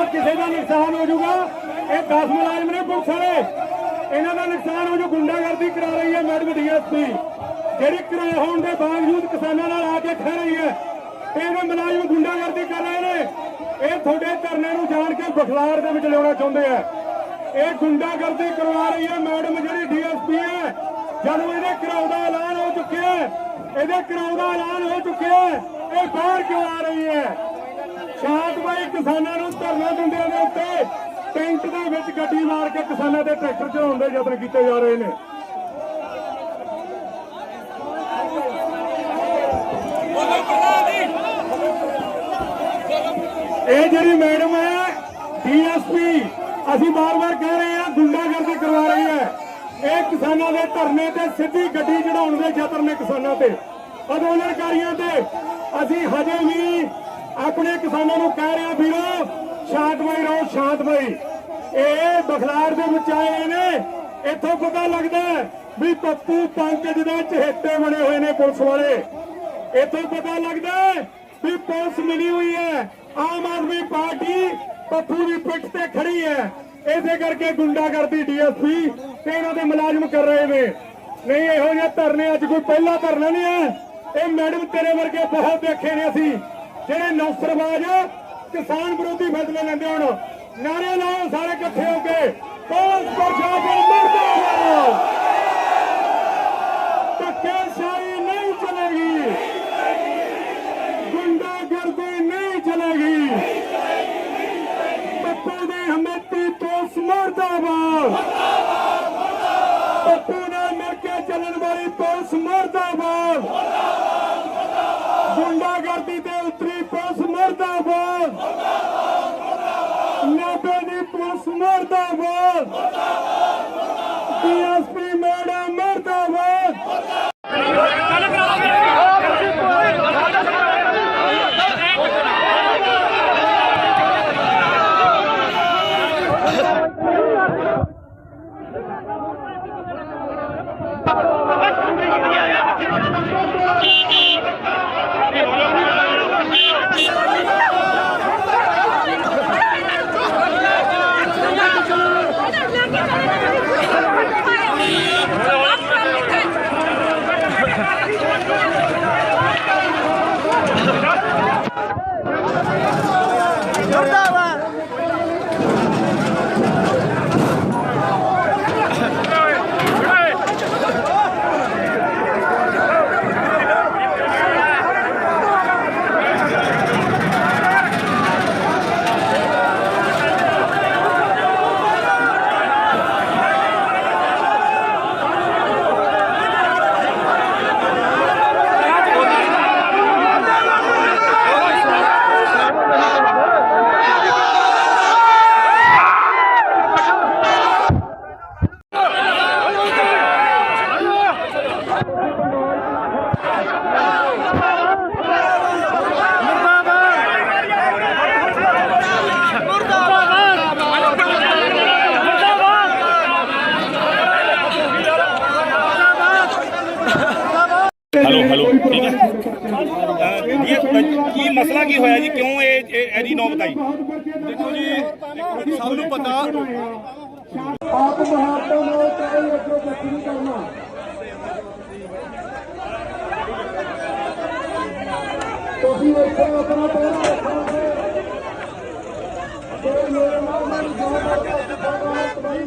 ਉਹ ਕਿਸੇ ਦਾ ਨੁਕਸਾਨ ਹੋ ਜਾਊਗਾ? ਇਹ 10 ਮੁਲਾਜ਼ਮ ਨੇ ਪੁਲਿਸ ਵਾਲੇ। ਇਹਨਾਂ ਦਾ ਨੁਕਸਾਨ ਹੋ ਜਾਊ, ਗੁੰਡਾਗਰਦੀ ਕਰਾ ਰਹੀ ਹੈ ਮੈਡਮ ਡੀਐਸਪੀ। ਜਿਹੜੀ ਕਿਰਾਏ ਹੋਣ ਦੇ ਬਾਵਜੂਦ ਕਿਸਾਨਾਂ ਨਾਲ ਆ ਕੇ ਖੜ ਰਹੀ ਹੈ। ਇਹਦੇ ਮੁਲਾਜ਼ਮ ਗੁੰਡਾਗਰਦੀ ਕਰ ਰਹੇ ਨੇ। ਇਹ ਤੁਹਾਡੇ ਧਰਨੇ ਨੂੰ ਜਾਣ ਕੇ ਬਖਲਾਰ ਦੇ ਵਿੱਚ ਲਿਆਉਣਾ ਚਾਹੁੰਦੇ ਆ। ਇਹ ਗੁੰਡਾਗਰਦੀ ਕਰਵਾ ਰਹੀ ਹੈ ਮੈਡਮ ਜਿਹੜੀ ਡੀਐਸਪੀ ਹੈ। ਜਦੋਂ ਇਹਦੇ ਕਰਾਉ ਦਾ ਐਲਾਨ ਹੋ ਚੁੱਕਿਆ ਹੈ, ਇਹਦੇ ਕਰਾਉ ਦਾ ਐਲਾਨ ਹੋ ਚੁੱਕਿਆ ਹੈ, ਇਹ ਬਾਹਰ ਕਿਉਂ ਆ ਰਹੀ ਹੈ? ਸ਼ਾਂਤਮਈ ਕਿਸਾਨਾਂ ਨੂੰ ਧਰਨਾ ਦਿੰਦਿਆਂ ਦੇ ਉੱਤੇ ਟੈਂਟ ਦੇ ਵਿੱਚ ਗੱਡੀ ਮਾਰ ਕੇ ਕਿਸਾਨਾਂ ਦੇ ਟਰੈਕਟਰ ਚਲਾਉਣ ਦੇ ਯਤਨ ਕੀਤੇ ਜਾ ਰਹੇ ਨੇ। ਇਹ ਜਿਹੜੀ ਮੈਡਮ ਹੈ, ਡੀਐਸਪੀ, ਅਸੀਂ ਬਾਰ-ਬਾਰ ਕਹਿ ਰਹੇ ਹਾਂ, ਗੁੰਡਾਗਰਦੀ ਕਰਵਾ ਰਹੀ ਹੈ। ਇਹ ਕਿਸਾਨਾਂ ਦੇ ਧਰਨੇ ਤੇ ਸਿੱਧੀ ਗੱਡੀ ਚੜਾਉਣ ਦੇ ਯਤਨ ਨੇ ਕਿਸਾਨਾਂ ਤੇ। ਅੰਦੋਲਨਕਾਰੀਆਂ ਤੇ ਅਸੀਂ ਹਜੇ ਵੀ ਆਪਣੇ ਕਿਸਾਨਾਂ ਨੂੰ ਕਹਿ ਰਿਹਾ, ਵੀਰੋ ਸ਼ਾਂਤਮਈ ਰਹੋ ਸ਼ਾਂਤਮਈ ਇਹ ਬਖਲਾਰ ਦੇ ਵਿੱਚ ਆਏ ਨੇ। ਇੱਥੋਂ ਪਤਾ ਲੱਗਦਾ ਵੀ ਪੱਪੂ ਪੰਕਜ ਦੇ ਚਹੇਤੇ ਬਣੇ ਹੋਏ ਨੇ ਪੁਲਿਸ ਵਾਲੇ। ਇੱਥੋਂ ਪਤਾ ਲੱਗਦਾ ਵੀ ਪੁਲਿਸ ਮਿਲੀ ਹੋਈ ਹੈ। ਆਮ ਆਦਮੀ ਪਾਰਟੀ ਪੱਪੂ ਦੀ ਪਿੱਠ ਤੇ ਖੜੀ ਹੈ। ਇਸੇ ਕਰਕੇ ਗੁੰਡਾਗਰਦੀ ਡੀਐਸਪੀ ਤੇ ਇਹਨਾਂ ਦੇ ਮੁਲਾਜ਼ਮ ਕਰ ਰਹੇ ਨੇ। ਨਹੀਂ, ਇਹੋ ਜਿਹੇ ਧਰਨੇ ਅੱਜ ਕੋਈ ਪਹਿਲਾ ਧਰਨਾ ਨਹੀਂ ਹੈ। ਇਹ ਮੈਡਮ ਤੇਰੇ ਵਰਗੇ ਬਹੁਤ ਦੇਖੇ ਨੇ ਅਸੀਂ। ਜਿਹੜੇ ਨੌਸਰਬਾਜ਼ ਕਿਸਾਨ ਵਿਰੋਧੀ ਫੈਸਲੇ ਲੈਂਦੇ ਹੁਣ ਨਾਰੇ ਲਾਓ ਸਾਰੇ ਇਕੱਠੇ ਹੋ ਕੇ ਪੁਲਿਸ ਪ੍ਰਸ਼ਾਸਨ ਮਰਦਾਬਾਦ। ਧੱਕੇਸ਼ਾਹੀ ਨਹੀਂ ਚਲੇਗੀ। ਗੁੰਡਾਗਰਦੀ ਨਹੀਂ ਚਲੇਗੀ। ਪੱਪੂ ਦੀ ਹਮੇਤੀ ਪੁਲਿਸ ਮਰਦਾਬਾਦ। ਪੱਪੂ ਨਾਲ ਮਿਲ ਕੇ ਚੱਲਣ ਵਾਲੀ ਪੁਲਿਸ ਮਰਦਾਬਾਦ ਗੁੰਡਾਗਰਦੀ ਤੇ ਉਤਰੀ ਪੁਲਿਸ ਮਰਦਾਬਾਦ ਨਾਬੇ ਦੀ ਪੁਲਿਸ ਮਰਦਾਬਾਦ ਡੀਐਸਪੀ ਮੈਡਮ ਮਰਦਾਬਾਦ। ਹੈਲੋ ਮਸਲਾ ਕੀ ਹੋਇਆ ਜੀ? ਕਿਉਂ ਇਹ ਇਹ- ਇਹਦੀ ਨੌਬਤ ਆਈ? ਦੇਖੋ ਜੀ ਸਭ ਨੂੰ ਪਤਾ। ਆਪ ਮਹਾਤਮਾ ਨਾਲ ਚਾਹੇ ਅੱਗੇ ਕਰਨਾ ਤੁਸੀਂ ਇੱਥੇ ਆਪਣਾ ਪਹਿਰਾ ਰੱਖੋਗੇ ਤੇ ਮੇਰੇ ਨਾਲ ਮੈਂ ਜੋ ਕਰਦਾ ਤਬਾਈ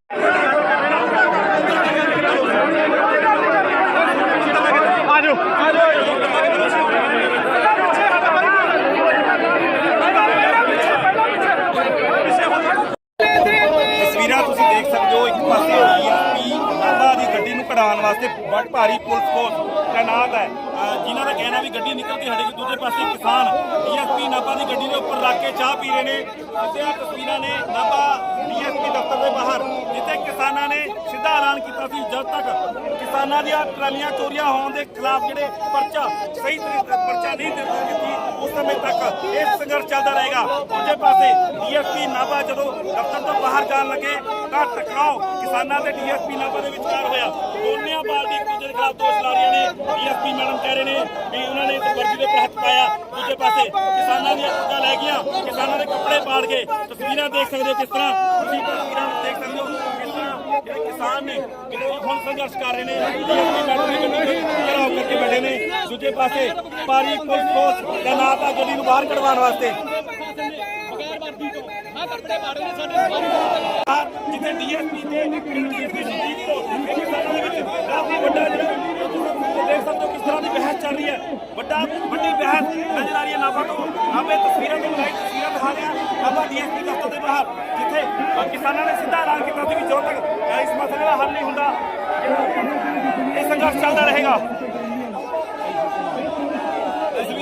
ਤਸਵੀਰਾਂ ਤੁਸੀਂ ਦੇਖ ਸਕਦੇ ਹੋ ਇੱਕ ਪਾਸੇ ਡੀਐਸਪੀ ਨਾਭਾ ਦੀ ਗੱਡੀ ਨੂੰ ਕਢਾਉਣ ਵਾਸਤੇ ਬੜੀ ਭਾਰੀ ਪੁਲਿਸ ਫੋਰਸ ਤੈਨਾਤ ਹੈ। ਜਿਨ੍ਹਾਂ ਦਾ ਕਹਿਣਾ ਵੀ ਗੱਡੀ ਨਿਕਲਦੀ ਹਟੇਗੀ। ਦੂਜੇ ਪਾਸੇ ਕਿਸਾਨ ਡੀਐਸਪੀ ਨਾਭਾ ਦੀ ਗੱਡੀ ਦੇ ਉੱਪਰ ਰੱਖ ਕੇ ਚਾਹ ਪੀ ਰਹੇ ਨੇ। ਸਿੱਧੀਆਂ ਤਸਵੀਰਾਂ ਨੇ ਨਾਭਾ ਡੀਐਸਪੀ ਦਫ਼ਤਰ ਦੇ ਬਾਹਰ, ਜਿੱਥੇ ਕਿਸਾਨਾਂ ਨੇ ਸਿੱਧਾ ਐਲਾਨ ਕੀਤਾ ਸੀ। ਜਦ ਤੱਕ ਕਿਸਾਨਾਂ ਦੀਆਂ ਟਰਾਲੀਆਂ ਚੋਰੀਆਂ ਹੋਣ ਦੇ ਖਿਲਾਫ ਜਿਹੜੇ ਪਰਚਾ ਸਹੀ ਤਰੀਕੇ ਨਾਲ ਪਰਚਾ ਨਹੀਂ ਦਿੱਤਾ ਕੀਤੀ ਉਸ ਸਮੇਂ ਤੱਕ ਇਹ ਸੰਘਰਸ਼ ਚੱਲਦਾ ਰਹੇਗਾ। ਦੂਜੇ ਪਾਸੇ ਡੀਐਸਪੀ ਨਾਭਾ ਜਦੋਂ ਦਫ਼ਤਰ ਤੋਂ ਬਾਹਰ ਜਾਣ ਲੱਗੇ ਤਾਂ ਟਕਰਾਓ ਕਿਸਾਨਾਂ ਤੇ ਡੀਐਸਪੀ ਨਾਭਾ ਦੇ ਵਿਚਕਾਰ ਹੋਇਆ। ਦੋਨਿਆਂ ਪਾਰਟੀ ਇੱਕ ਦੂਜੇ ਦੇ ਖਿਲਾਫ ਦੋਸ਼ ਲਾ ਰਹੀਆਂ ਨੇ। ਡੀਐਸਪੀ ਮੈਡਮ ਕਹਿ ਰਹੇ ਨੇ ਵੀ ਉਹਨਾਂ ਨੇ ਵਰਦੀ ਦੇ ਉੱਪਰ ਹੱਥ ਪਾਇਆ। ਦੂਜੇ ਪਾਸੇ ਕਿਸਾਨਾਂ ਦੀਆਂ ਪੱਗਾਂ ਲੈ ਗਈਆਂ। ਕਿਸਾਨਾਂ ਦੇ ਕੱਪੜੇ ਪਾੜ ਕੇ ਤਸਵੀਰਾਂ ਦੇਖ ਸਕਦੇ ਹੋ ਕਿਸ ਤਰ੍ਹਾਂ ਤੁਸੀਂ ਤਸਵੀਰਾਂ ਦੇਖ ਸਕਦੇ ਹੋ ਕਿਸ ਤਰ੍ਹਾਂ ਜਿਹੜੇ ਕਿਸਾਨ ਨੇ, ਜਿਹੜੇ ਹੁਣ ਸੰਘਰਸ਼ ਕਰ ਰਹੇ ਨੇ, ਡੀਐਸਪੀ ਮੈਡਮ ਦੇ ਗੱਡੀ ਘਰਾਓ ਕਰਕੇ ਬੈਠੇ ਨੇ। ਦੂਜੇ ਪਾਸੇ ਭਾਰੀ ਪੁਲਿਸ ਫੋਰਸ ਤੈਨਾਤ ਆ, ਗੱਡੀ ਨੂੰ ਬਾਹਰ ਕਢਵਾਉਣ ਵਾਸਤੇ। ਆ ਜਿੱਥੇ ਡੀਐਸਪੀ ਤੇ ਡੀਐਸਪੀ ਨਜ਼ਦੀਕ ਤੋਂ ਇਹ ਕਿਸਾਨਾਂ ਦੇ ਵਿੱਚ। ਕਾਫੀ ਵੱਡਾ ਜਿਹੜਾ ਦੇਖ ਸਕਦੇ ਹੋ ਕਿਸ ਤਰ੍ਹਾਂ ਦੀ ਬਹਿਸ ਚੱਲ ਰਹੀ ਹੈ। ਵੱਡਾ, ਵੱਡੀ ਬਹਿਸ ਨਜ਼ਰ ਆ ਰਹੀ ਹੈ ਨਾਭਾ ਤੋਂ। ਆਪੇ ਤਸਵੀਰਾਂ ਤੋਂ ਲਾਈਵ ਤਸਵੀਰਾਂ ਦਿਖਾ ਰਿਹਾ। ਨਾਭਾ ਡੀਐਸਪੀ ਦਫ਼ਤਰ ਦੇ ਬਾਹਰ, ਜਿੱਥੇ ਕਿਸਾਨਾਂ ਨੇ ਸਿੱਧਾ ਐਲਾਨ ਕੀਤਾ ਸੀ ਵੀ ਜਦੋਂ ਤੱਕ ਇਸ ਮਸਲੇ ਦਾ ਹੱਲ ਨਹੀਂ ਹੁੰਦਾ, ਇਹ ਸੰਘਰਸ਼ ਚੱਲਦਾ ਰਹੇਗਾ।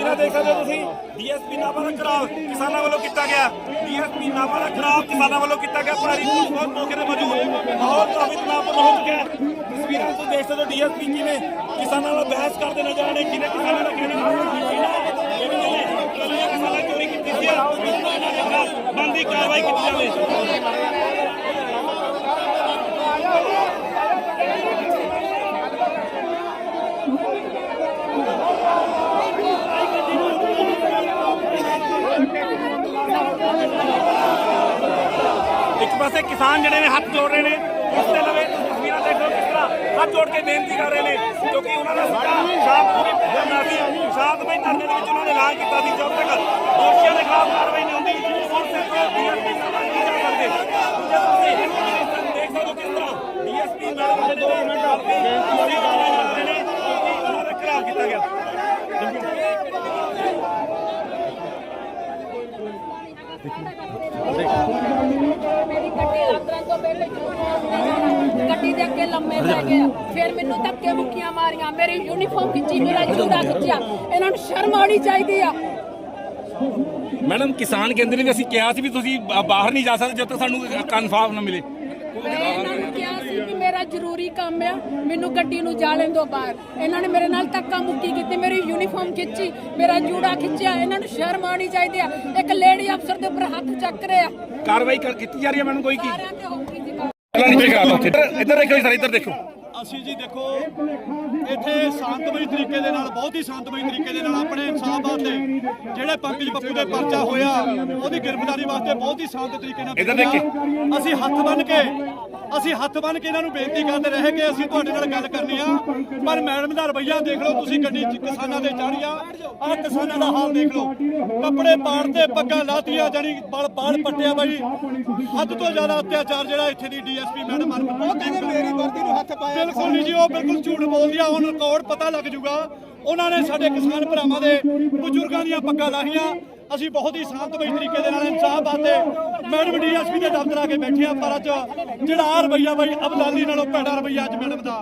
ਤਸਵੀਰਾਂ ਦੇਖ ਸਕਦੇ ਹੋ ਤੁਸੀਂ। ਡੀਐਸਪੀ ਨਾਭਾ ਦਾ ਘਰਾਓ ਕਿਸਾਨਾਂ ਵੱਲੋਂ ਕੀਤਾ ਗਿਆ। ਡੀਐਸਪੀ ਨਾਭਾ ਦਾ ਘਰਾਓ ਕਿਸਾਨਾਂ ਵੱਲੋਂ ਕੀਤਾ ਗਿਆ। ਭਾਰੀ ਬਹੁਤ ਮੌਕੇ ਤੇ ਮੌਜੂਦ। ਮਾਹੌਲ ਕਾਫੀ ਤਣਾਅਪੂਰਨ ਹੋ ਚੁੱਕਿਆ ਹੈ। ਤਸਵੀਰਾਂ ਤੋਂ ਦੇਖ ਸਕਦੇ ਹੋ ਡੀਐਸਪੀ ਕਿਵੇਂ ਕਿਸਾਨਾਂ ਨਾਲ ਬਹਿਸ ਕਰਦੇ ਨਜ਼ਰ ਆ ਰਹੇ, ਕਿਵੇਂ ਕਿਸਾਨਾਂ ਦਾ ਕਹਿਣਾ ਨੇ ਕਿਸਾਨਾਂ ਚੋਰੀ ਕੀਤੀ ਸੀ ਇਹਨਾਂ ਬੰਦੀ ਕਾਰਵਾਈ ਕੀਤੀ ਜਾਵੇ ਇੱਕ ਪਾਸੇ ਕਿਸਾਨ ਜਿਹੜੇ ਨੇ ਹੱਥ ਜੋੜ ਰਹੇ ਨੇ ਉਸ ਦੇ ਲਵੇ ਤਸਵੀਰਾਂ ਦੇਖ ਕਿਸ ਤਰ੍ਹਾਂ ਹੱਥ ਜੋੜ ਕੇ ਬੇਨਤੀ ਕਰ ਰਹੇ ਨੇ ਕਿਉਂਕਿ ਉਹਨਾਂ ਦਾ ਸਿੱਧਾ ਸ਼ਾਂਤਪੂਰੀ ਕਰਨਾ ਸੀ ਸ਼ਾਂਤਮਈ ਧਰਨੇ ਦੇ ਵਿੱਚ ਉਹਨਾਂ ਨੇ ਐਲਾਨ ਕੀਤਾ ਸੀ ਜਦ ਤੱਕ ਦੋਸ਼ੀਆਂ ਦੇ ਖਿਲਾਫ ਕਾਰਵਾਈ ਨਹੀਂ ਹੁੰਦੀ ਹੁਣ ਸਿੱਧਾ ਡੀਐਸਪੀ ਸਾਹਿਬ ਨਹੀਂ ਜਾ ਸਕਦੇ। ਪਾਸੇ ਦੇਖ ਸਕਦੇ ਹੋ ਕਿਸ ਤਰ੍ਹਾਂ ਡੀਐਸਪੀ ਮੈਡਮ ਦੇ ਦੋ ਮਿੰਟ ਬੇਨਤੀ ਕਰ ਰਹੇ ਨੇ ਕਿਉਂਕਿ ਉਹਨਾਂ ਦਾ ਘਰਾਵ ਕੀਤਾ ਗਿਆ। ਗੱਡੀ ਦੇ ਅੱਗੇ ਲੰਮੇ ਪੈ ਫਿਰ ਮੈਨੂੰ ਧੱਕੇ ਮੁੱਕੀਆਂ ਮਾਰੀਆਂ। ਮੇਰੀ ਯੂਨੀਫਾਰਮ ਖਿੱਚੀ ਮੇਰਾ ਜੂੜਾ ਖਿੱਚਿਆ। ਇਹਨਾਂ ਨੂੰ ਸ਼ਰਮ ਆਉਣੀ ਚਾਹੀਦੀ ਆ। ਮੈਡਮ ਕਿਸਾਨ ਕਹਿੰਦੇ ਨੇ ਵੀ ਅਸੀਂ ਕਿਹਾ ਸੀ ਵੀ ਤੁਸੀਂ ਬਾਹਰ ਨਹੀਂ ਜਾ ਸਕਦੇ ਜਦ ਤੱਕ ਸਾਨੂੰ ਕਨਫਰਮ ਨਾ ਮਿਲੇ ਮੈਂ ਇਹਨਾਂ ਨੂੰ ਕਿਹਾ ਸੀ ਕਿ ਮੇਰਾ ਜ਼ਰੂਰੀ ਕੰਮ ਆ। ਮੈਨੂੰ ਗੱਡੀ ਨੂੰ ਜਾ ਲੈਣ ਦਿਓ ਬਾਹਰ। ਇਹਨਾਂ ਨੇ ਮੇਰੇ ਨਾਲ ਧੱਕਾ ਮੁੱਕੀ ਕੀਤੀ ਮੇਰੀ ਯੂਨੀਫਾਰਮ ਖਿੱਚੀ ਮੇਰਾ ਜੂੜਾ ਖਿੱਚਿਆ ਇਹਨਾਂ ਨੂੰ ਸ਼ਰਮ ਆਉਣੀ ਚਾਹੀਦੀ ਆ। ਇੱਕ ਲੇਡੀ ਅਫਸਰ ਦੇ ਉੱਪਰ ਹੱਥ ਚੱਕ ਰਹੇ। ਆ ਕਾਰਵਾਈ ਕਰ ਕੀਤੀ ਜਾ ਰਹੀ ਹੈ ਮੈਡਮ ਕੋਈ ਕੀ? ਸਾਰਿਆਂ ਤੇ ਹੋਊਗੀ ਜੀ। ਕਾਰਵਾਈ। ਪਹਿਲਾਂ ਨੀਚੇ ਕਰਾ ਲਓ ਇੱਧਰ ਇੱਧਰ ਦੇਖੋ ਸਰ ਇੱਧਰ ਦੇਖੋ। ਅਸੀਂ ਜੀ ਦੇਖੋ ਇੱਥੇ ਸ਼ਾਂਤਮਈ ਤਰੀਕੇ ਦੇ ਨਾਲ ਬਹੁਤ ਹੀ ਸ਼ਾਂਤਮਈ ਤਰੀਕੇ ਦੇ ਨਾਲ ਆਪਣੇ ਇਨਸਾਫ ਵਾਸਤੇ ਜਿਹੜੇ ਪੰਕਜ ਬੱਪੂ ਦੇ ਪਰਚਾ ਹੋਇਆ ਉਹਦੀ ਗ੍ਰਿਫਤਾਰੀ ਵਾਸਤੇ ਬਹੁਤ ਹੀ ਸ਼ਾਂਤ ਤਰੀਕੇ ਨਾਲ ਇੱਧਰ ਦੇਖ। ਕੇ। ਅਸੀਂ ਹੱਥ ਬੰਨ ਕੇ ਅਸੀਂ ਹੱਥ ਬੰਨ ਕੇ ਇਹਨਾਂ ਨੂੰ ਬੇਨਤੀ ਕਰਦੇ ਰਹੇ ਕਿ ਅਸੀਂ ਤੁਹਾਡੇ ਨਾਲ ਗੱਲ ਕਰਨੀ ਆ। ਪਰ ਮੈਡਮ ਦਾ ਰਵੱਈਆ ਦੇਖ ਲਓ ਤੁਸੀਂ ਗੱਡੀ 'ਚ ਕਿਸਾਨਾਂ ਦੇ ਚਾੜੀਆਂ ਆਹ ਕਿਸਾਨਾਂ ਦਾ ਹਾਲ ਦੇਖ ਲਓ। ਕੱਪੜੇ ਪਾੜਦੇ ਪੱਗਾਂ ਲਾਤੀਆਂ ਜਾਨੀ ਬਲ ਬਾਲ ਪੱਟਿਆ ਬਾਈ। ਹੱਦ ਤੋਂ ਜ਼ਿਆਦਾ ਅਤਿਆਚਾਰ ਜਿਹੜਾ ਇੱਥੇ ਦੀ ਡੀਐਸਪੀ ਮੈਡਮ ਹਨ ਉਹ ਕਹਿੰਦੇ ਮੇਰੀ ਵਰਦੀ ਨੂੰ ਹੱਥ ਪਾਇਆ ਬਿਲਕੁਲ ਨਹੀਂ ਜੀ, ਉਹ ਬਿਲਕੁਲ ਝੂਠ ਬੋਲਦੀ ਆ ਹੁਣ ਰਿਕਾਰਡ ਪਤਾ ਲੱਗ ਜੂਗਾ। ਉਹਨਾਂ ਨੇ ਸਾਡੇ ਕਿਸਾਨ ਭਰਾਵਾਂ ਦੇ ਬਜ਼ੁਰਗਾਂ ਦੀਆਂ ਪੱਗਾਂ ਲਾਹੀਆਂ। ਅਸੀਂ ਬਹੁਤ ਹੀ ਸ਼ਾਂਤਮਈ ਤਰੀਕੇ ਦੇ ਨਾਲ ਇਨਸਾਫ ਵਾਸਤੇ ਮੈਡਮ ਡੀਐਸਪੀ ਦੇ ਦਫ਼ਤਰ ਆ ਕੇ ਬੈਠੇ ਆ ਪਰ ਅੱਜ ਜਿਹੜਾ ਆਹ ਰਵੱਈਆ ਬਾਈ ਅਬਦਾਲੀ ਨਾਲੋਂ ਭੈੜਾ ਰਵੱਈਆ ਅੱਜ ਮੈਡਮ ਦਾ।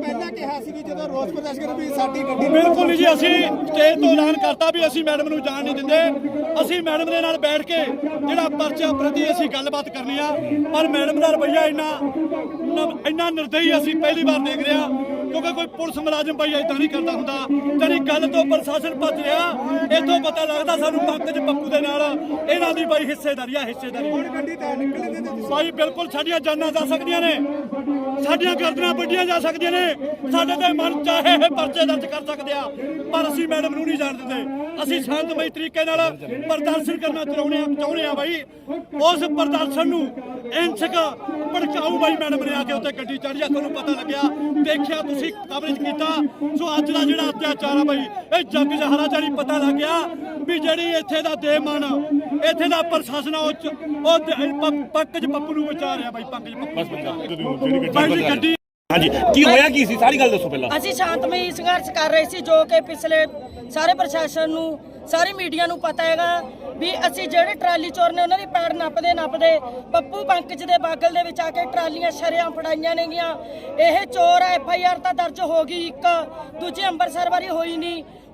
ਪਹਿਲਾਂ ਕਿਹਾ ਸੀ ਵੀ ਜਦੋਂ ਰੋਸ ਪ੍ਰਦਰਸ਼ਨ ਕਰੋ ਵੀ ਸਾਡੀ ਗੱਡੀ ਬਿਲਕੁਲ ਨਹੀਂ ਜੀ ਅਸੀਂ ਸਟੇਜ ਤੋਂ ਐਲਾਨ ਕਰਤਾ ਵੀ ਅਸੀਂ ਮੈਡਮ ਨੂੰ ਜਾਣ ਨਹੀਂ ਦਿੰਦੇ। ਅਸੀਂ ਮੈਡਮ ਦੇ ਨਾਲ ਬੈਠ ਕੇ ਜਿਹੜਾ ਪਰਚਾ ਪ੍ਰਤੀ ਅਸੀਂ ਗੱਲਬਾਤ ਕਰਨੀ ਆ। ਪਰ ਮੈਡਮ ਦਾ ਰਵੱਈਆ ਇੰਨਾ ਇੰਨਾ ਨਿਰਦਈ ਅਸੀਂ ਪਹਿਲੀ ਵਾਰ ਦੇਖ ਰਹੇ ਹਾਂ ਕਿਉਂਕਿ ਕੋਈ ਪੁਲਿਸ ਮੁਲਾਜ਼ਮ ਭਾਈ ਇਦਾਂ ਨਹੀਂ ਕਰਦਾ ਹੁੰਦਾ। ਜਿਹੜੀ ਗੱਲ ਤੋਂ ਪ੍ਰਸ਼ਾਸਨ ਭੱਜ ਰਿਹਾ, ਇਥੋਂ ਪਤਾ ਲੱਗਦਾ ਸਾਨੂੰ ਪੰਕਜ ਪੱਪੂ ਦੇ ਨਾਲ ਇਹਨਾਂ ਦੀ ਬਾਈ ਹਿੱਸੇਦਾਰੀ ਆ, ਹਿੱਸੇਦਾਰੀ। ਗੱਡੀ ਤਾਂ ਨਿਕਲਣ ਦੇ ਭਾਈ ਬਿਲਕੁਲ ਸਾਡੀਆਂ ਜਾਨਾਂ ਜਾ ਸਕਦੀਆਂ ਨੇ। ਸਾਡੀਆਂ ਗਰਦਨਾਂ ਵੱਡੀਆਂ ਜਾ ਸਕਦੀਆਂ ਨੇ। ਸਾਡੇ ਤੇ ਮਨ ਚਾਹੇ ਇਹ ਪਰਚੇ ਦਰਜ ਕਰ ਸਕਦੇ ਆ, ਪਰ ਅਸੀਂ ਮੈਡਮ ਨੂੰ ਨਹੀਂ ਜਾਣ ਦਿੰਦੇ ਅਸੀਂ ਸ਼ਾਂਤਮਈ ਤਰੀਕੇ ਨਾਲ ਪ੍ਰਦਰਸ਼ਨ ਕਰਨਾ ਚਾਹੁੰਦੇ ਆ ਚਾਹੁੰਦੇ ਆ ਬਾਈ। ਉਸ ਪ੍ਰਦਰਸ਼ਨ ਨੂੰ ਇੰਚਕ ਭੜਕਾਊ ਬਾਈ ਮੈਡਮ ਨੇ ਆ ਕੇ ਉੱਤੇ ਗੱਡੀ ਚੜ੍ਹ ਜਾ ਤੁਹਾਨੂੰ ਪਤਾ ਲੱਗਿਆ। ਦੇਖਿਆ ਤੁਸੀਂ ਕਵਰੇਜ ਕੀਤਾ। ਸੋ ਅੱਜ ਦਾ ਜਿਹੜਾ ਅਤਿਆਚਾਰ ਆ ਬਾਈ ਇਹ ਜੱਗ ਜਹਰਾ ਜਾਨੀ ਪਤਾ ਲੱਗ ਗਿਆ ਵੀ ਜਿਹੜੀ ਇੱਥੇ ਦਾ ਦੇਮਨ ਇੱਥੇ ਦਾ ਪ੍ਰਸ਼ਾਸਨ ਆ ਉਹ ਚ- ਉਹ ਦ- ਪ- ਪੰਕਜ ਪੱਪੂ ਨੂੰ ਵਿਚਾਰ ਰਿਹਾ ਬਾਈ ਪੰਕਜ ਪੱਪੂ। ਬਾਈ ਜੀ ਗੱਡੀ ਹਾਂਜੀ ਕੀ ਹੋਇਆ ਕੀ ਸੀ? ਸਾਰੀ ਗੱਲ ਦੱਸੋ ਪਹਿਲਾਂ। ਅਸੀਂ ਸ਼ਾਂਤਮਈ ਸੰਘਰਸ਼ ਕਰ ਰਹੇ ਸੀ ਜੋ ਕਿ ਪਿਛਲੇ ਸਾਰੇ ਪ੍ਰਸ਼ਾਸਨ ਨੂੰ ਸਾਰੇ ਮੀਡੀਆ ਨੂੰ ਪਤਾ ਹੈਗਾ ਵੀ ਅਸੀਂ ਜਿਹੜੇ ਟਰਾਲੀ ਚੋਰ ਨੇ ਉਹਨਾਂ ਦੀ ਪੈੜ ਨੱਪਦੇ ਨੱਪਦੇ ਪੱਪੂ ਪੰਕਜ ਦੇ ਬਾਗਲ ਦੇ ਵਿੱਚ ਆ ਕੇ ਟਰਾਲੀਆਂ ਸ਼ਰਿਆਂ ਫੜਾਈਆਂ ਨੇਗੀਆਂ। ਇਹ ਚੋਰ ਐਫ ਆਈ ਆਰ ਤਾਂ ਦਰਜ ਹੋ ਗਈ ਇੱਕ। ਦੂਜੀ ਅੰਮ੍ਰਿਤਸਰ ਵਾਰੀ ਹੋਈ ਨਹੀਂ।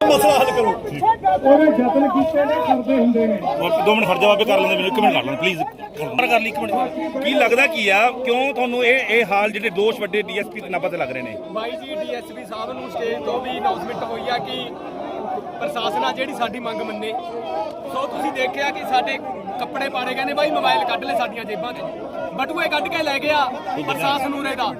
ਮਸਲਾ ਹੱਲ ਕਰੋ। ਉਹਦੇ ਯਤਨ ਕੀਤੇ ਨੇ ਕਰਦੇ ਹੁੰਦੇ ਨੇ। ਦੋ ਮਿੰਟ ਖੜ ਜਾ ਆਪੇ ਕਰ ਲੈਂਦੇ ਮੈਨੂੰ ਇੱਕ ਮਿੰਟ ਕਰ ਲੈਣ ਪਲੀਜ਼ ਕਰ ਲਈ ਇੱਕ ਮਿੰਟ। ਕੀ ਲੱਗਦਾ ਕੀ ਆ? ਕਿਉਂ ਤੁਹਾਨੂੰ ਇਹ ਇਹ ਹਾਲ ਜਿਹੜੇ ਦੋਸ਼ ਵੱਡੇ ਡੀਐਸਪੀ ਦੇ ਨਾਪਾ ਤੇ ਲੱਗ ਰਹੇ ਨੇ? ਬਾਈ ਜੀ ਡੀਐਸਪੀ ਸਾਹਿਬ ਨੂੰ ਸਟੇਜ ਤੋਂ ਵੀ ਅਨਾਉਂਸਮੈਂਟ ਹੋਈ ਆ ਕਿ ਪ੍ਰਸ਼ਾਸਨ ਆ ਜਿਹੜੀ ਸਾਡੀ ਮੰਗ ਮੰਨੇ। ਸੋ ਤੁਸੀਂ ਦੇਖਿਆ ਕਿ ਸਾਡੇ ਕੱਪੜੇ ਪਾੜੇ ਗਏ ਨੇ ਬਾਈ ਮੋਬਾਈਲ ਕੱਢ ਲੈ ਸਾਡੀਆਂ ਜੇਬਾਂ 'ਚ ਬਟੂਏ ਕੱਢ ਕੇ ਲੈ ਗਿਆ ਪ੍ਰਸ਼ਾਸਨ ਉਰੇ ਦਾ।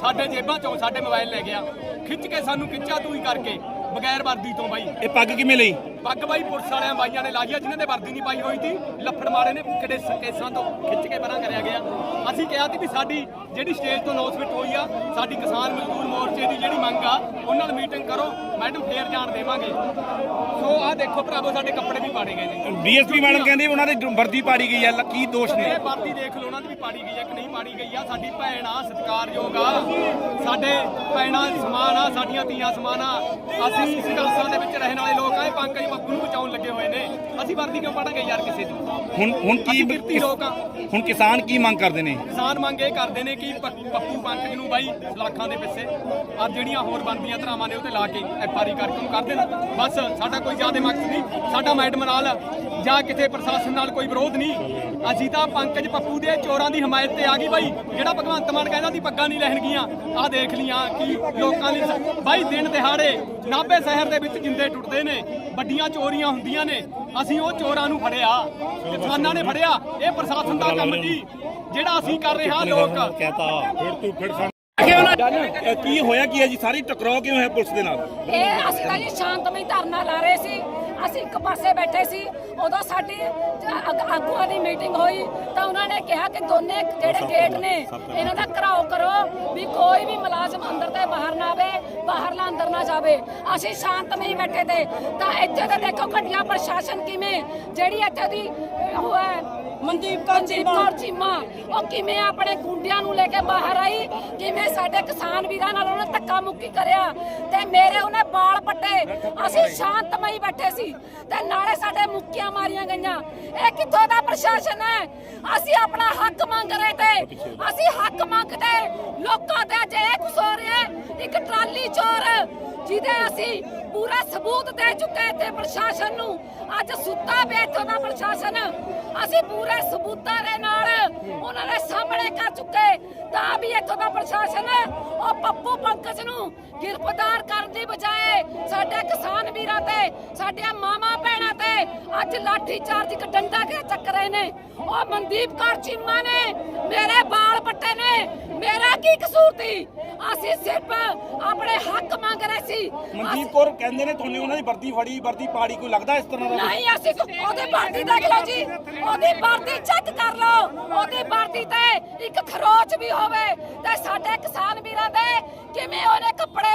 ਸਾਡੇ ਜੇਬਾਂ 'ਚੋਂ ਸਾਡੇ ਮੋਬਾਈਲ ਲੈ ਗਿਆ। ਖਿੱਚ ਕੇ ਸਾਨੂੰ ਖਿੱਚਾ ਤੂੰ ਹੀ ਕਰਕੇ। ਬਗੈਰ ਵਰਦੀ ਤੋਂ ਬਾਈ। ਇਹ ਪੱਗ ਕਿਵੇਂ ਲਈ? ਪੱਗ ਬਾਈ ਪੁਲਿਸ ਵਾਲਿਆਂ ਬਾਈਆਂ ਨੇ ਲਾਈ ਆ ਜਿਨ੍ਹਾਂ ਦੇ ਵਰਦੀ ਨਹੀਂ ਪਾਈ ਹੋਈ ਸੀ। ਲੱਫੜ ਮਾਰੇ ਨੇ ਕਿਹੜੇ ਕੇਸਾਂ ਤੋਂ ਖਿੱਚ ਕੇ ਪਰਾਂ ਕਰਿਆ ਗਿਆ। ਅਸੀਂ ਕਿਹਾ ਸੀ ਵੀ ਸਾਡੀ ਜਿਹੜੀ ਸਟੇਜ ਤੋਂ ਅਨਾਉਂਸਮੈਂਟ ਹੋਈ ਆ ਸਾਡੀ ਕਿਸਾਨ ਮਜ਼ਦੂਰ ਮੋਰਚੇ ਦੀ ਜਿਹੜੀ ਮੰਗ ਆ ਉਹਨਾਂ ਨਾਲ ਮੀਟਿੰਗ ਕਰੋ। ਮੈਡਮ ਫੇਰ ਜਾਣ ਦੇਵਾਂਗੇ। ਸੋ ਆਹ ਦੇਖੋ ਭਰਾਵੋ ਸਾਡੇ ਕੱਪੜੇ ਵੀ ਪਾੜੇ ਗਏ ਨੇ। ਡੀਐਸਪੀ ਮੈਡਮ ਕਹਿੰਦੇ ਉਹਨਾਂ ਦੀ ਵਰਦੀ ਪਾੜੀ ਗਈ ਆ ਕੀ ਦੋਸ਼ ਨੇ? ਇਹ ਵਰਦੀ ਦੇਖ ਲਓ ਉਹਨਾਂ ਦੀ ਵੀ ਪਾੜੀ ਗਈ ਆ ਕਿ ਨਹੀਂ ਪਾੜੀ ਗਈ ਆ। ਸਾਡੀ ਭੈਣ ਆ ਸਤਿਕਾਰਯੋਗ ਆ। ਸਾਡੇ ਭੈਣਾਂ ਸਮਾਨ ਆ ਸਾਡੀਆਂ ਧੀਆਂ ਸਮਾਨ ਆ। ਅਸੀਂ ਸੰਘਰਸ਼ਾਂ ਦੇ ਵਿੱਚ ਰਹਿਣ ਵਾਲੇ ਲੋਕ ਆ ਇਹ ਪੰਕਜ ਬੱਬੂ ਨੂੰ ਬਚਾਉਣ ਲੱਗੇ ਹੋਏ ਨੇ। ਅਸੀਂ ਵਰਦੀ ਕਿਉਂ ਪਾੜਾਂਗੇ ਯਾਰ ਕਿਸੇ ਦੀ? ਹੁਣ ਹੁਣ ਕੀ ਅਸੀਂ ਕਿਰਤੀ ਲੋਕ ਆ। ਹੁਣ ਕਿਸਾਨ ਕੀ ਮੰਗ ਕਰਦੇ ਨੇ? ਕਿਸਾਨ ਮੰਗ ਇਹ ਕਰਦੇ ਨੇ ਕਿ ਪ- ਪੱਪੂ ਪੰਕਜ ਨੂੰ ਬਾਈ ਲੱਖਾਂ ਦੇ ਪਿੱਛੇ। ਆ ਜਿਹੜੀਆਂ ਹੋਰ ਬਣਦੀਆਂ ਧਰਾਵਾਂ ਨੇ ਉਹ ਤੇ ਲਾ ਕੇ ਐਫਆਰੀ ਕਰਕੇ ਉਹਨੂੰ ਕਰ ਦੇਣ। ਬਸ ਸਾਡਾ ਕੋਈ ਜ਼ਿਆਦਾ ਮਕਸਦ ਨਹੀਂ। ਸਾਡਾ ਮੈਡਮ ਨਾਲ ਜਾਂ ਕਿਤੇ ਪ੍ਰਸ਼ਾਸਨ ਨਾਲ ਕੋਈ ਵਿਰੋਧ ਨਹੀਂ। ਅਸੀਂ ਤਾਂ ਪੰਕਜ ਪੱਪੂ ਦੇ ਚੋਰਾਂ ਦੀ ਹਮਾਇਤ ਤੇ ਆ ਗਈ ਬਾਈ। ਜਿਹੜਾ ਭਗਵੰਤ ਮਾਨ ਕਹਿੰਦਾ ਸੀ ਪੱਗਾਂ ਨਹੀਂ ਲੈਣਗੀਆਂ ਆਹ ਦੇਖ ਲੀਆਂ ਕਿ ਲੋਕਾਂ ਦੀ ਬਾਈ ਦਿਨ ਦਿਹਾੜੇ ਨਾਭੇ ਸ਼ਹਿਰ ਦੇ ਵਿੱਚ ਜਿੰਦੇ ਟੁੱਟਦੇ ਨੇ, ਵੱਡੀਆਂ ਚੋਰੀਆਂ ਹੁੰਦੀਆਂ ਨੇ। ਅਸੀਂ ਉਹ ਚੋਰਾਂ ਨੂੰ ਫੜਿਆ ਕਿਸਾਨਾਂ ਨੇ ਫੜਿਆ। ਇਹ ਪ੍ਰਸ਼ਾਸਨ ਦਾ ਕੰਮ ਜੀ ਜਿਹੜਾ ਅਸੀਂ ਕਰ ਰਹੇ ਹਾਂ, ਲੋਕ ਇਹ ਕੀ ਹੋਇਆ ਕੀ ਹੈ ਜੀ? ਸਾਰੀ ਟਕਰਾਅ ਕਿਉਂ ਹੈ ਪੁਲਿਸ ਦੇ ਨਾਲ? ਇਹ ਅਸੀਂ ਤਾਂ ਜੀ ਸ਼ਾਂਤਮਈ ਧਰਨਾ ਲਾ ਰਹੇ ਸੀ। ਅਸੀਂ ਇੱਕ ਪਾਸੇ ਬੈਠੇ ਸੀ ਉਦੋਂ ਸਾਡੀ ਅਗ- ਆਗੂਆਂ ਦੀ ਮੀਟਿੰਗ ਹੋਈ ਤਾਂ ਉਹਨਾਂ ਨੇ ਕਿਹਾ ਕਿ ਦੋਨੇ ਜਿਹੜੇ ਗੇਟ ਨੇ ਇਹਨਾਂ ਦਾ ਘਰਾਓ ਕਰੋ ਵੀ ਕੋਈ ਵੀ ਮੁਲਾਜ਼ਮ ਅੰਦਰ ਤੇ ਬਾਹਰ ਨਾ ਆਵੇ ਬਾਹਰਲਾ ਅੰਦਰ ਨਾ ਜਾਵੇ। ਅਸੀਂ ਸ਼ਾਂਤਮਈ ਬੈਠੇ ਤੇ ਤਾਂ ਇੱਥੇ ਤੇ ਦੇਖੋ ਘਟੀਆ ਪ੍ਰਸ਼ਾਸਨ ਕਿਵੇਂ ਜਿਹੜੀ ਇੱਥੇ ਦੀ ਅਹ, ਉਹ ਹੈ ਮਨਦੀਪ ਕੌਰ ਚੀਮਾ। ਉਹ ਕਿਵੇਂ ਆਪਣੇ ਗੁੰਡਿਆਂ ਨੂੰ ਲੈ ਕੇ ਬਾਹਰ ਆਈ ਕਿਵੇਂ ਸਾਡੇ ਕਿਸਾਨ ਵੀਰਾਂ ਨਾਲ ਉਹਨੇ ਧੱਕਾ ਮੁੱਕੀ ਕਰਿਆ ਤੇ ਮੇਰੇ ਉਹਨੇ ਬਾਲ ਪੱਟੇ। ਅਸੀਂ ਸ਼ਾਂਤਮਈ ਬੈਠੇ ਸੀ। ਤੇ ਨਾਲੇ ਸਾਡੇ ਮੁੱਕੀਆਂ ਮਾਰੀਆਂ ਗਈਆਂ। ਇਹ ਕਿੱਥੋਂ ਦਾ ਪ੍ਰਸ਼ਾਸਨ ਹੈ? ਅਸੀਂ ਆਪਣਾ ਹੱਕ ਮੰਗ ਰਹੇ ਤੇ ਅਸੀਂ ਹੱਕ ਮੰਗਦੇ ਲੋਕਾਂ ਤੇ ਅੱਜ ਇਹ ਹੋ ਰਿਹਾ ਇੱਕ ਟਰਾਲੀ ਚੋਰ ਜਿਹਦੇ ਅਸੀਂ ਪੂਰਾ ਸਬੂਤ ਦੇ ਚੁੱਕੇ ਤੇ ਪ੍ਰਸ਼ਾਸਨ ਨੂੰ। ਅੱਜ ਸੁੱਤਾ ਪਿਆ ਇੱਥੋਂ ਦਾ ਪ੍ਰਸ਼ਾਸਨ। ਅਸੀਂ ਪੂਰੇ ਸਬੂਤਾਂ ਦੇ ਨਾਲ ਉਹਨਾਂ ਦੇ ਸਾਹਮਣੇ ਕਰ ਚੁੱਕੇ। ਤਾਂ ਵੀ ਇੱਥੋਂ ਦਾ ਪ੍ਰਸ਼ਾਸਨ ਉਹ ਪੱਪੂ ਪੰਕਜ ਨੂੰ ਗ੍ਰਿਫਤਾਰ ਕਰਨ ਦੀ ਬਜਾਏ ਸਾਡੇ ਕਿਸਾਨ ਵੀਰਾਂ ਤੇ, ਸਾਡੀਆਂ ਮਾਮਾ ਭੈਣਾਂ ਤੇ ਅੱਜ ਲਾਠੀ ਚਾਰਜ ਇੱਕ ਡੰਡਾ ਕੇ ਚੱਕ ਰਹੇ ਨੇ? ਉਹ ਮਨਦੀਪ ਕੌਰ ਚੀਮਾ ਨੇ ਮੇਰੇ ਬਾਲ ਪੱਟੇ ਨੇ। ਮੇਰਾ ਕੀ ਕਸੂਰ ਸੀ? ਅਸੀਂ ਸਿਰਫ ਆਪਣੇ ਹੱਕ ਮੰਗ ਰਹੇ ਸੀ। ਮਨਦੀਪ ਕੌਰ ਕਹਿੰਦੇ ਨੇ ਤੁਹਾਨੂੰ ਉਹਨਾਂ ਦੀ ਵਰਦੀ ਫੜੀ ਵਰਦੀ ਪਾੜੀ ਕੋਈ ਲੱਗਦਾ ਇਸ ਤਰ੍ਹਾਂ ਦਾ ਨਹੀਂ ਅਸੀਂ ਉਹਦੀ ਵਰਦੀ ਦੇਖ ਲਓ ਜੀ। ਉਹਦੀ ਵਰਦੀ ਚੈੱਕ ਕਰ ਲਓ। ਉਹਦੀ ਵਰਦੀ ਤੇ ਇੱਕ ਖਰੋਚ ਵੀ ਹੋਵੇ ਤੇ ਸਾਡੇ ਕਿਸਾਨ ਵੀਰਾਂ ਦੇ ਕਿਵੇਂ ਉਹਨੇ ਕੱਪੜੇ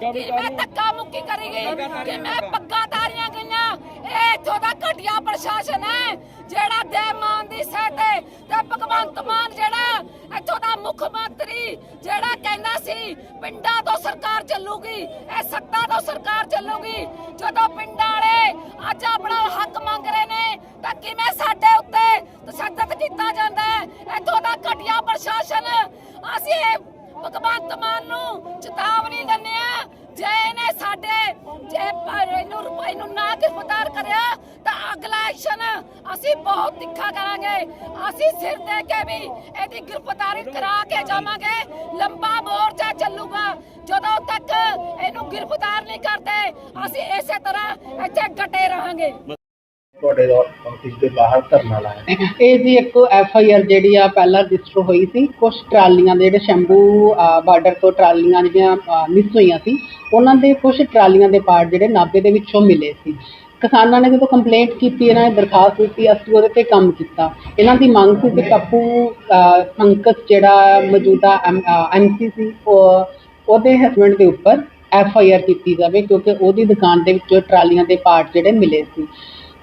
ਕਿਵੇਂ ਧੱਕਾ ਮੁੱਕੀ ਕਰੀ ਗਈ ਕਿਵੇਂ ਪੱਗਾਂ ਤਾਰੀਆਂ ਗਈਆਂ। ਇਹ ਇੱਥੋਂ ਦਾ ਘਟੀਆ ਪ੍ਰਸ਼ਾਸਨ ਹੈ ਜਿਹੜਾ ਦੇ ਮਾਨ ਦੀ ਸਹਿ ਤੇ ਭਗਵੰਤ ਮਾਨ ਜਿਹੜਾ ਇੱਥੋਂ ਦਾ ਮੁੱਖ ਮੰਤਰੀ ਜਿਹੜਾ ਕਹਿੰਦਾ ਸੀ ਪਿੰਡਾਂ ਤੋਂ ਸਰਕਾਰ ਚੱਲੂਗੀ ਇਹ ਸੱਤਾ ਤੋਂ ਸਰਕਾਰ ਚੱਲੂਗੀ। ਜਦੋਂ ਪਿੰਡਾਂ ਵਾਲੇ ਅੱਜ ਆਪਣਾ ਹੱਕ ਮੰਗ ਰਹੇ ਨੇ ਤਾਂ ਕਿਵੇਂ ਸਾਡੇ ਉੱਤੇ ਤਸ਼ੱਦਦ ਕੀਤਾ ਜਾਂਦਾ ਹੈ? ਇੱਥੋਂ ਦਾ ਘਟੀਆ ਪ੍ਰਸ਼ਾਸਨ ਅਸੀਂ ਭਗਵੰਤ ਮਾਨ ਨੂੰ ਚੇਤਾਵਨੀ ਦਿੰਦੇ ਆ, ਜੇ ਇਹਨੇ ਸਾਡੇ, ਜੇ ਇਹਨੂੰ ਰੁਪਏ ਨੂੰ ਨਾ ਗ੍ਰਿਫਤਾਰ ਕਰਿਆ, ਤਾਂ ਅਗਲਾ ਐਕਸ਼ਨ ਅਸੀਂ ਬਹੁਤ ਤਿੱਖਾ ਕਰਾਂਗੇ। ਅਸੀਂ ਸਿਰ ਦੇ ਕੇ ਵੀ ਇਹਦੀ ਗ੍ਰਿਫਤਾਰੀ ਕਰਾ ਕੇ ਜਾਵਾਂਗੇ। ਲੰਬਾ ਮੋਰਚਾ ਚੱਲੂਗਾ। ਜਦੋਂ ਤੱਕ ਇਹਨੂੰ ਗ੍ਰਿਫਤਾਰ ਨਹੀਂ ਕਰਦੇ, ਅਸੀਂ ਇਸੇ ਤਰ੍ਹਾਂ ਇੱਥੇ ਡਟੇ ਰਹਾਂਗੇ। ਤੁਹਾਡੇ ਆਫਿਸ ਦੇ ਬਾਹਰ ਧਰਨਾ ਲਾਇਆ। ਇਹ ਜੀ ਇੱਕ ਐਫ ਆਈ ਆਰ ਜਿਹੜੀ ਆ ਪਹਿਲਾਂ ਰਜਿਸਟਰ ਹੋਈ ਸੀ। ਕੁਝ ਟਰਾਲੀਆਂ ਦੇ ਜਿਹੜੇ ਸ਼ੰਭੂ ਬਾਰਡਰ ਤੋਂ ਟਰਾਲੀਆਂ ਜਿਹੜੀਆਂ ਮਿਸ ਹੋਈਆਂ ਸੀ ਉਹਨਾਂ ਦੇ ਕੁਝ ਟਰਾਲੀਆਂ ਦੇ ਪਾਰਟ ਜਿਹੜੇ ਨਾਭੇ ਦੇ ਵਿੱਚੋਂ ਮਿਲੇ ਸੀ। ਕਿਸਾਨਾਂ ਨੇ ਜਦੋਂ ਕੰਪਲੇਂਟ ਕੀਤੀ ਇਹਨਾਂ ਨੇ ਦਰਖਾਸਤ ਦਿੱਤੀ ਅਸੀਂ ਉਹਦੇ ਤੇ ਕੰਮ ਕੀਤਾ। ਇਹਨਾਂ ਦੀ ਮੰਗ ਸੀ ਕਿ ਪੱਪੂ ਅਹ, ਜਿਹੜਾ ਮੌਜੂਦਾ ਐਮਸੀ ਸੀ ਉਹਦੇ ਹਸਬੰਡ ਦੇ ਉੱਪਰ ਐਫ ਆਈ ਆਰ ਕੀਤੀ ਜਾਵੇ ਕਿਉਂਕਿ ਉਹਦੀ ਦੁਕਾਨ ਦੇ ਵਿੱਚੋਂ ਟਰਾਲੀਆਂ ਦੇ ਪਾਰਟ ਜਿਹੜੇ ਮਿਲੇ ਸੀ।